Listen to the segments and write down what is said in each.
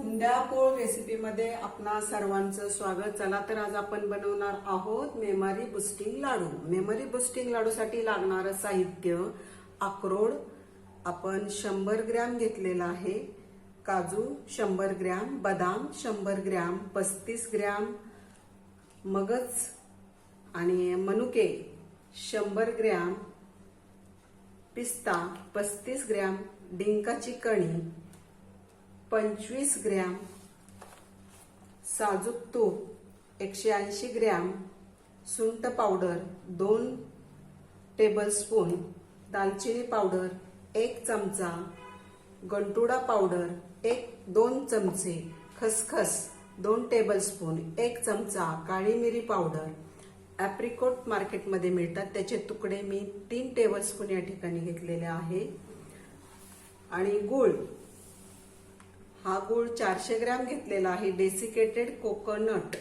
संध्यापोळ रेसिपीमध्ये आपणा सर्वांचं स्वागत. चला तर आज आपण बनवणार आहोत memory boosting laddu. Memory boosting लाडूसाठी लागणारं साहित्य अक्रोड आपण शंभर ग्रॅम घेतलेला आहे. काजू शंभर ग्रॅम. बदाम शंभर ग्रॅम. पस्तीस ग्रॅम. मगज आणि मनुके शंभर ग्रॅम. पिस्ता पस्तीस ग्रॅम. डिंकाची कणी पंचवीस ग्रॅम साजूक तूप एकशे ऐंशी ग्रॅम सुंट पावडर दोन टेबलस्पून दालचिनी पावडर एक चमचा गंटुडा पावडर एक दोन चमचे खसखस दोन टेबलस्पून एक चमचा काळी मिरी पावडर. ॲप्रिकोट मार्केटमध्ये मिळतात. त्याचे तुकडे मी तीन टेबलस्पून या ठिकाणी घेतलेले आहे. आणि गूळ हा गूळ चारशे ग्रॅम घेतलेला आहे. डेसिकेटेड कोकोनट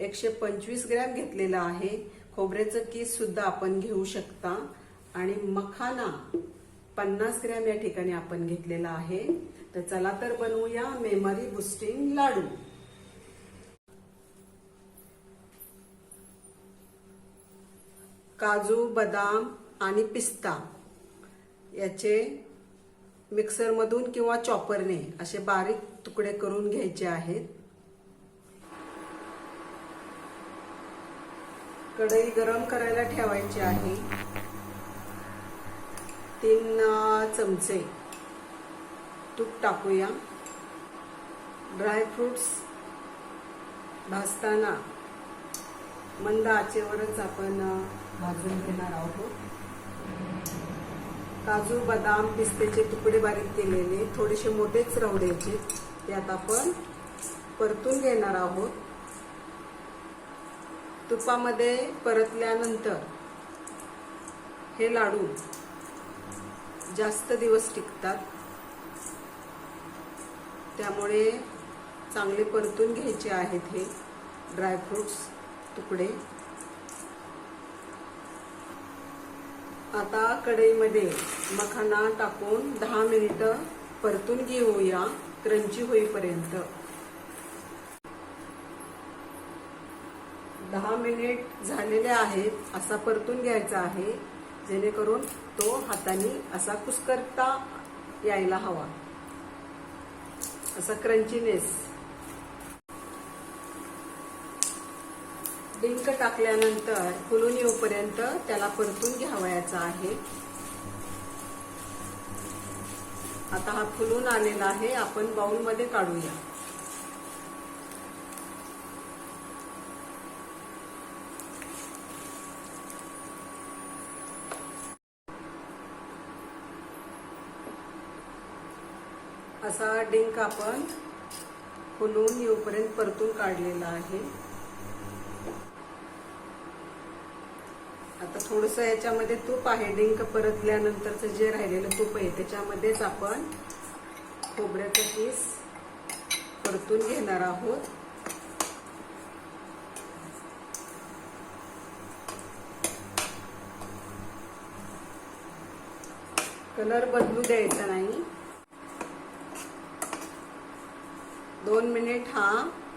एकशे पंचवीस ग्रॅम घेतलेला आहे. खोबऱ्याचं किस सुद्धा आपण घेऊ शकता. आणि मखाना पन्नास ग्रॅम या ठिकाणी आपण घेतलेला आहे. तर चला तर बनवूया मेमरी बुस्टिंग लाडू. काजू बदाम आणि पिस्ता याचे मिक्सरमधून किंवा चॉपरने असे बारीक तुकडे करून घ्यायचे आहेत. कढई गरम करायला ठेवायची आहे. तीन चमचे तूप टाकूया. ड्रायफ्रुट्स भाजताना मंद आचेवरच आपण भाजून घेणार आहोत. काजू बदाम पिस्तेचे तुकडे बारीक केलेले थोडेसे मोठेच राहू द्यायचे त्यात आपण परतून घेणार आहोत. तुपामध्ये परतल्यानंतर हे लाडू जास्त दिवस टिकतात. त्यामुळे चांगले परतून घ्यायचे आहेत हे ड्रायफ्रुट्स तुकडे. आता कढईमध्ये मखाना टाकून दहा मिनिटं परतून घेऊया. क्रंची होईपर्यंत. दहा मिनिट झालेले आहेत. असा परतून घ्यायचा आहे. जेणेकरून तो हाताने असा कुस्करता यायला हवा. असा क्रंचीनेस. डिंक टाकल्यानंतर फुलून येऊपर्यंत त्याला परतून घ्यावयाचा आहे. आता हा फुलून आलेला आहे आपण बाउलमध्ये काढूया. असा डिंक आपण फुलून येऊपर्यंत परतून काढलेला आहे. आता थोडस याच्यामध्ये तूप आहे. डिंक परतल्यानंतरचं जे राहिलेलं तूप आहे त्याच्यामध्येच आपण खोबऱ्याचा पीस परतून घेणार आहोत. कलर बदलू द्यायचा नाही. दोन मिनिट हा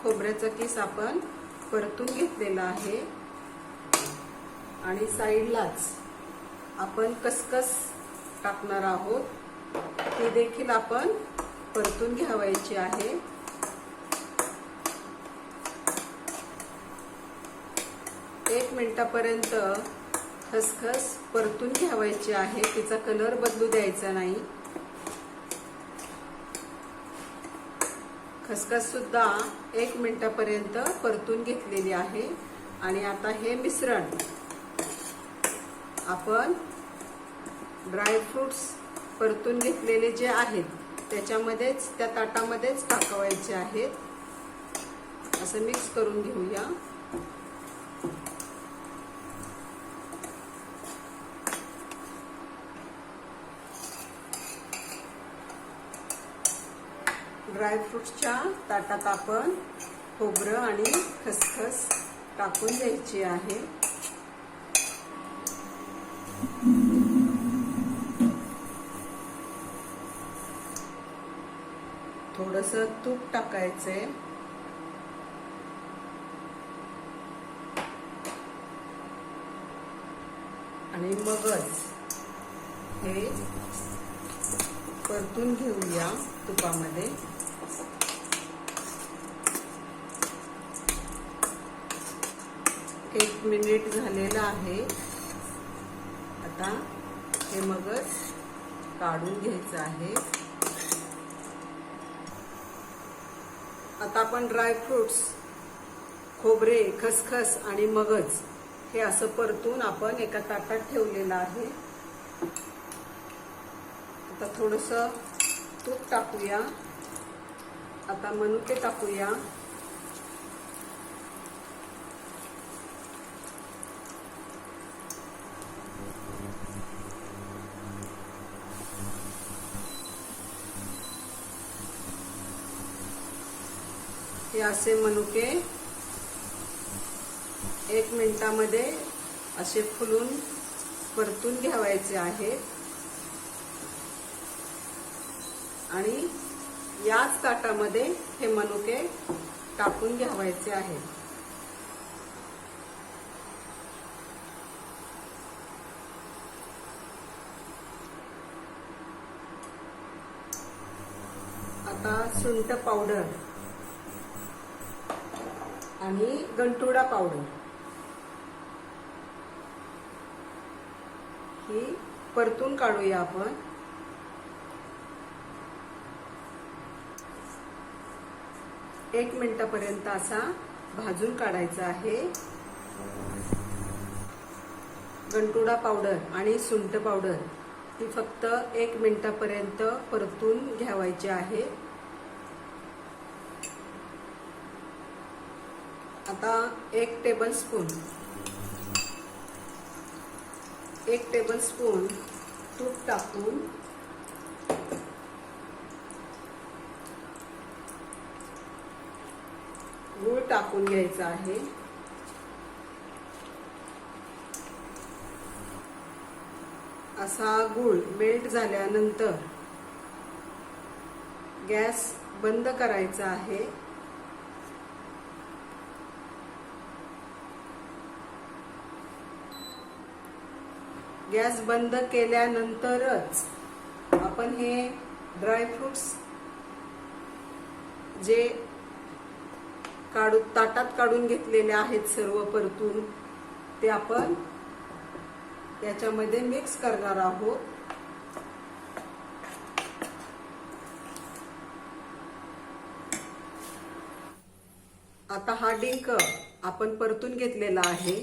खोबऱ्याचा किस आपण परतून घेतलेला आहे. आणि साईडलाच आपण कसकस टाकणार आहोत. ही देखील आपण परतून घ्यावायची आहे. एक मिनिटापर्यंत खसखस परतून घ्यावायची आहे. तिचा कलर बदलू द्यायचा नाही. खसखस सुद्धा एक मिनिटापर्यंत परतून घेतलेली आहे. आणि आता हे मिश्रण आपण ड्रायफ्रुट्स परतून घेतलेले जे आहेत त्याच्यामध्येच त्या ताटामध्येच टाकवायचे आहेत. असं मिक्स करून घेऊया. ड्रायफ्रुट्सच्या ताटात आपण खोबरं आणि खसखस टाकून द्यायची आहे. थोडस तूप टाकायचंय. आणि मगच हे परतून घेऊया तुपामध्ये. एक मिनिट झालेलं आहे. आता हे मगच काढून घ्यायचं आहे. आता आपण ड्रायफ्रुट्स खोबरे खसखस आणि मगज हे असं परतून आपण एका ताटात ठेवलेलं आहे. आता थोडंसं तूप टाकूया. आता मनुके टाकूया. हे असे मनुके एक मिनिटामध्ये असे फुलून परतून घ्यावायचे आहेत. आणि याच ताटामध्ये हे मनुके टाकून घ्यावायचे आहेत. आता सुंट पावडर. आणि गंटुडा पावडर. ही परतून काढूया आपण. एक मिनिटापर्यंत असा भाजून काढायचा आहे. गंटुडा पावडर आणि सुंठ पावडर ही फक्त एक मिनिटापर्यंत परतून घ्यावायची आहे. आता एक टेबल स्पून एक टेबल स्पून तूप टाकून गूळ टाकून घ्यायचा आहे. असा गूळ मेल्ट झाल्यानंतर गॅस बंद करायचा आहे. गॅस बंद केल्यानंतरच आपण हे ड्रायफ्रुट्स जे काढू ताटात काढून घेतलेले आहेत सर्व परतून ते आपण त्याच्यामध्ये मिक्स करणार आहोत. आता हा डिंक आपण परतून घेतलेला आहे.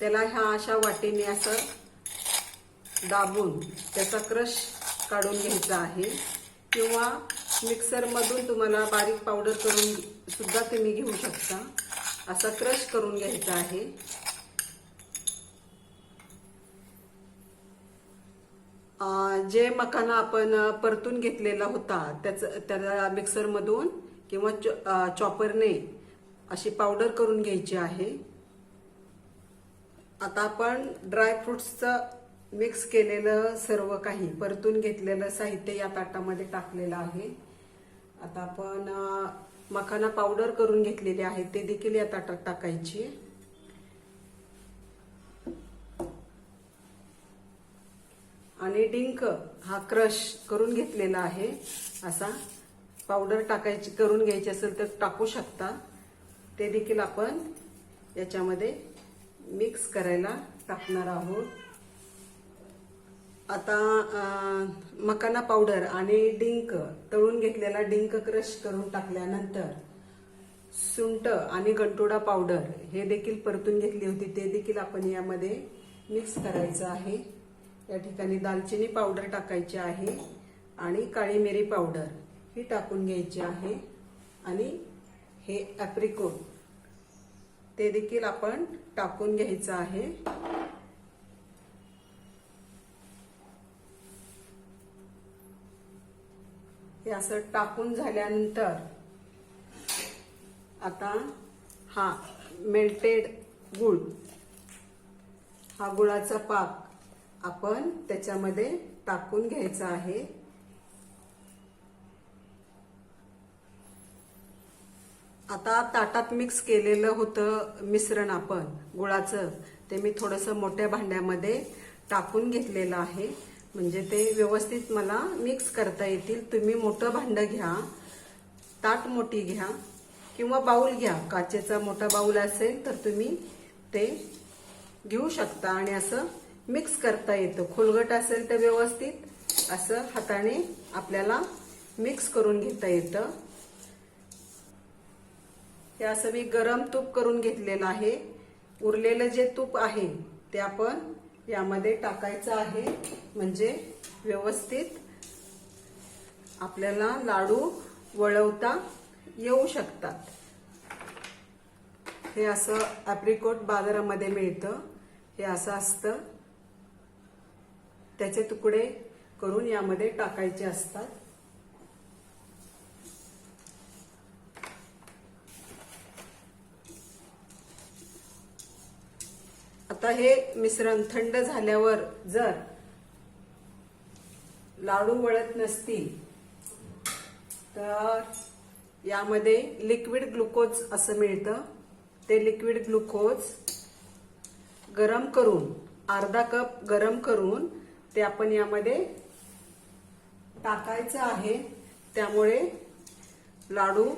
त्याला ह्या अशा वाटेने असं दाबून त्याचा क्रश काढून घ्यायचा आहे. किंवा मिक्सरमधून तुम्हाला बारीक पावडर करून सुद्धा तुम्ही घेऊ शकता. असा क्रश करून घ्यायचा आहे. जे मखाना आपण परतून घेतलेला होता त्याचं त्याला मिक्सरमधून किंवा चॉपरने अशी पावडर करून घ्यायची आहे. आता आपण ड्रायफ्रुट्सचं मिक्स केलेलं सर्व काही परतून घेतलेलं साहित्य या ताटामध्ये टाकलेलं आहे. आता आपण मखाना पावडर करून घेतलेली आहे ते देखील या ताटात टाकायची. आणि डिंक हा क्रश करून घेतलेला आहे. असा पावडर टाकायची करून घ्यायची असेल तर टाकू शकता. ते देखील आपण याच्यामध्ये मिक्स करायला टाकणार आहोत. आता मकाना पावडर आणि डिंक तळून घेतलेला डिंक क्रश करून टाकल्यानंतर सुंट आणि गंटोडा पावडर हे देखील परतून घेतली होती. ते देखील आपण यामध्ये मिक्स करायचं आहे. या ठिकाणी दालचिनी पावडर टाकायची आहे आणि काळी मिरी पावडर ही टाकून घ्यायची आहे. आणि हे ॲप्रिकोट ते देखील आपण टाकून घ्यायचं आहे. हे असं टाकून झाल्यानंतर आता हा मेल्टेड गुळ हा गुळाचा पाक आपण त्याच्यामध्ये टाकून घ्यायचा आहे. आता ताटात मिक्स केलेलं होतं मिश्रण आपण गुळाचं ते मी थोडंसं मोठ्या भांड्यामध्ये टाकून घेतलेलं आहे. म्हणजे ते व्यवस्थित मला मिक्स करता येतील. तुम्ही मोठं भांडं घ्या ताट मोठी घ्या किंवा बाऊल घ्या. काचेचा मोठा बाऊल असेल तर तुम्ही ते घेऊ शकता आणि असं मिक्स करता येतं. खोलगट असेल तर व्यवस्थित असं हाताने आपल्याला मिक्स करून घेता येतं. हे असं मी गरम तूप करून घेतलेलं आहे. उरलेलं जे तूप आहे ते आपण यामध्ये टाकायचं आहे म्हणजे व्यवस्थित आपल्याला लाडू वळवता येऊ शकतात. हे असं ॲप्रिकोट बाजारामध्ये मिळतं. हे असं असतं. त्याचे तुकडे करून यामध्ये टाकायचे असतात. आता हे मिश्रण थंड झाल्यावर जर लाडू वळत नसतील तर यामध्ये लिक्विड ग्लुकोज असं मिळतं. ते लिक्विड ग्लुकोज गरम करून अर्धा कप गरम करून ते आपण यामध्ये टाकायचं आहे. त्यामुळे लाडू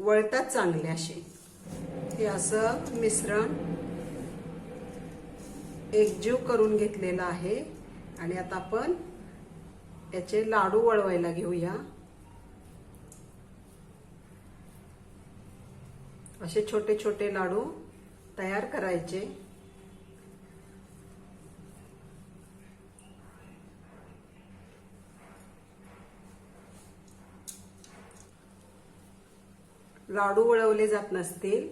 वळतात चांगले असे. हे असं मिश्रण एकजीव करून घेतलेला आहे. आणि आता आपण याचे लाडू वळवायला घेऊया. असे छोटे छोटे लाडू तयार करायचे. लाडू वळवले जात नसतील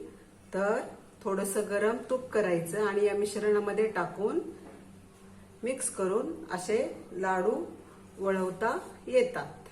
तर थोडस गरम तूप करायचं आणि या मिश्रणामध्ये टाकून मिक्स करून असे लाडू वळवता येतात.